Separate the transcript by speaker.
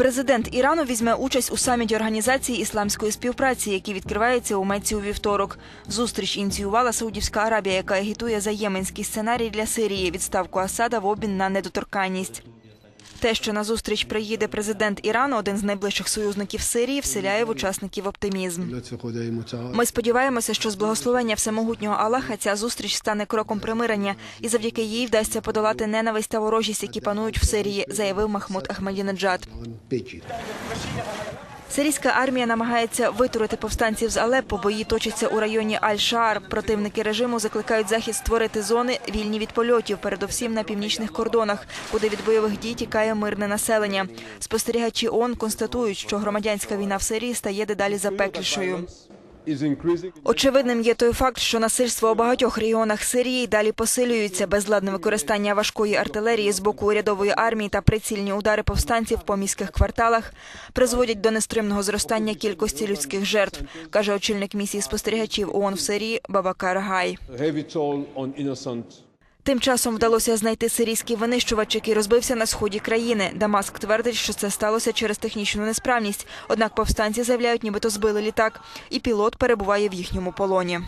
Speaker 1: Президент Ірану візьме участь у саміті організації ісламської співпраці, який відкривається у Меці у вівторок. Зустріч ініціювала Саудівська Аравія, яка агітує за єменський сценарій для Сирії відставку Асада в обмін на недоторканність. Те, що на зустріч приїде президент Ірану, один з найближчих союзників Сирії, вселяє в учасників оптимізм. Ми сподіваємося, що з благословення всемогутнього Аллаха ця зустріч стане кроком примирення, і завдяки їй вдасться подолати ненависть та ворожість, які панують в Сирії, заявив Махмуд Ахмадінеджад. Сирійська армія намагається витурити повстанців з Алеппо, бої точаться у районі Аль-Шаар. Противники режиму закликають захід створити зони вільні від польотів, передовсім на північних кордонах, куди від бойових дій тікає мирне населення. Спостерігачі ООН констатують, що громадянська війна в Сирії стає дедалі запеклішою. Очевидним є той факт, що насильство у багатьох регіонах Сирії далі посилюється. Безладне використання важкої артилерії з боку урядової армії та прицільні удари повстанців по міських кварталах призводять до нестримного зростання кількості людських жертв, каже очільник місії спостерігачів ООН в Сирії Бабакар Гай. Тим часом вдалося знайти сирійський винищувач, який розбився на сході країни. Дамаск твердить, що це сталося через технічну несправність. Однак повстанці заявляють, нібито збили літак, і пілот перебуває в їхньому полоні.